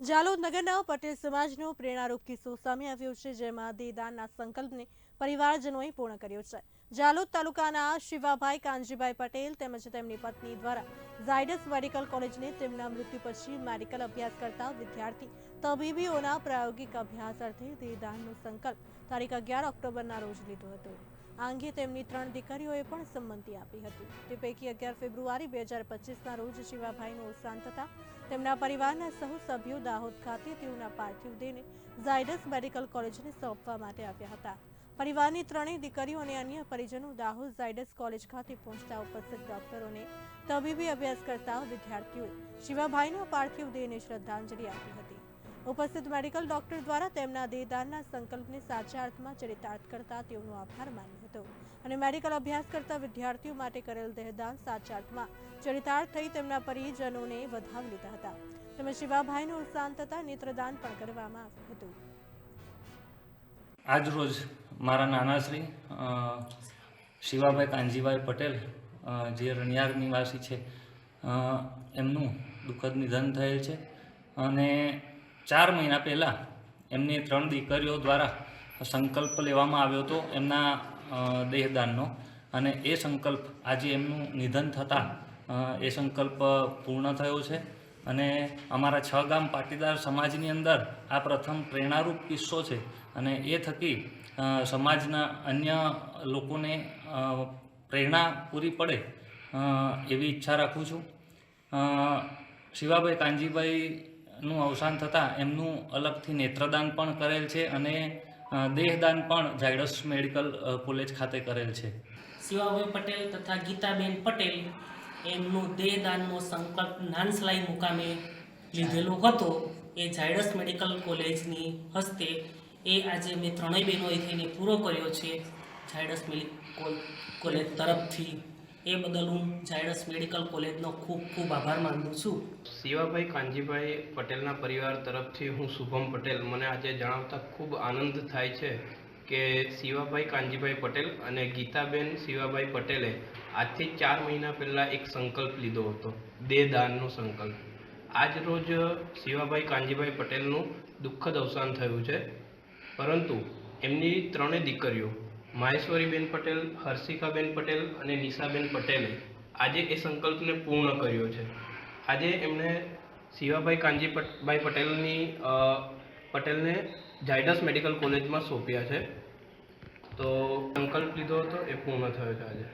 જાલોદ નગરના પટેલ સમાજનો પ્રેરણારૂપ કિસ્સો સામે આવ્યો છે, જેમાં દેદાનના સંકલ્પને પરિવારજનોએ પૂર્ણ કર્યો છે. જાલોદ તાલુકાના શિવાભાઈ કાનજીભાઈ પટેલ તેમજ તેમની પત્ની દ્વારા ઝાયડસ મેડિકલ કોલેજને તેમના મૃત્યુ પછી મેડિકલ અભ્યાસ કરતા વિદ્યાર્થી તબીબીઓના પ્રાયોગિક અભ્યાસ અર્થે દેદાનનો સંકલ્પ તારીખ અગિયાર ઓક્ટોબરના રોજ લીધો હતો. આ અંગે તેમની ત્રણ દીકરીઓએ પણ સંમતિ આપી હતી. તે પૈકી અગિયાર ફેબ્રુઆરી બે હજાર પચીસના રોજ શિવાભાઈનું અવસાન થતાં તેમના પરિવારના સહુ સભ્યો દાહોદ ખાતે તેઓના પાર્થિવ દેહને ઝાયડસ મેડિકલ કોલેજને સોંપવા માટે આવ્યા હતા. પરિવારની ત્રણેય દીકરીઓ અને અન્ય પરિજનો દાહોદ ઝાયડસ કોલેજ ખાતે પહોંચતા ઉપસ્થિત ડોક્ટરોને તબીબી અભ્યાસ કરતા વિદ્યાર્થીઓએ શિવાભાઈના પાર્થિવ દેહને શ્રદ્ધાંજલિ આપી હતી. ઉપસ્થિત મેડિકલ ડોક્ટર દ્વારા તેમના દેહદાનના સંકલ્પને સાચા અર્થમાં ચરિતાર્થ કરતા તેઓનો આભાર માન્યો હતો. અને મેડિકલ અભ્યાસ કરતા વિદ્યાર્થીઓ માટે કરેલ દેહદાન સાચા અર્થમાં ચરિતાર્થ થઈ તેમના પરિજનોને વધાવી લીધા હતા. તેમજ શિવાભાઈનું અવસાન થતાં નેત્રદાન પણ કરવામાં આવ્યું હતું. આજ રોજ મારા નાનાશ્રી શિવાભાઈ કાનજીભાઈ પટેલ જે રણિયાર નિવાસી છે એમનું દુઃખદ નિધન થયેલ છે. અને ચાર મહિના પહેલાં એમની ત્રણ દીકરીઓ દ્વારા સંકલ્પ લેવામાં આવ્યો હતો એમના દેહદાનનો. અને એ સંકલ્પ આજે એમનું નિધન થતાં એ સંકલ્પ પૂર્ણ થયો છે. અને અમારા છ ગામ પાટીદાર સમાજની અંદર આ પ્રથમ પ્રેરણારૂપ કિસ્સો છે. અને એ થકી સમાજના અન્ય લોકોને પ્રેરણા પૂરી પડે એવી ઈચ્છા રાખું છું. શિવાભાઈ શિવાભાઈ કાનજીભાઈનું અવસાન થતાં એમનું અલગથી નેત્રદાન પણ કરેલ છે અને દેહદાન પણ ઝાયડસ મેડિકલ કોલેજ ખાતે કરેલ છે. શિવાભાઈ પટેલ તથા ગીતાબેન પટેલ એમનું દેહદાનનો સંકલ્પ નાનસલાઈ મુકામે લીધેલો હતો. એ ઝાયડસ મેડિકલ કોલેજની હસ્તે એ આજે મેં ત્રણેય બહેનોએ થઈને પૂરો કર્યો છે. ઝાયડસ મેડિકલ કોલેજ તરફથી એ બદલ હું ઝાયડસ મેડિકલ કોલેજનો ખૂબ ખૂબ આભાર માનું છું. શિવાભાઈ કાનજીભાઈ પટેલના પરિવાર તરફથી હું શુભમ પટેલ. મને આજે જણાવતા ખૂબ આનંદ થાય છે કે શિવાભાઈ કાનજીભાઈ પટેલ અને ગીતાબેન શિવાભાઈ પટેલે આજથી ચાર મહિના પહેલાં એક સંકલ્પ લીધો હતો. દેહદાનનો સંકલ્પ. આજ રોજ શિવાભાઈ કાનજીભાઈ પટેલનું દુઃખદ અવસાન થયું છે. પરંતુ એમની ત્રણેય દીકરીઓ માહેશ્વરીબેન પટેલ, હર્ષિકાબેન પટેલ અને નિશાબેન પટેલે આજે એ સંકલ્પને પૂર્ણ કર્યો છે. આજે એમણે શિવાભાઈ કાંજીભાઈ પટેલની પટેલને ઝાયડસ મેડિકલ કોલેજમાં સોંપ્યા છે. તો સંકલ્પ લીધો હતો, એ પૂર્ણ થયો છે આજે.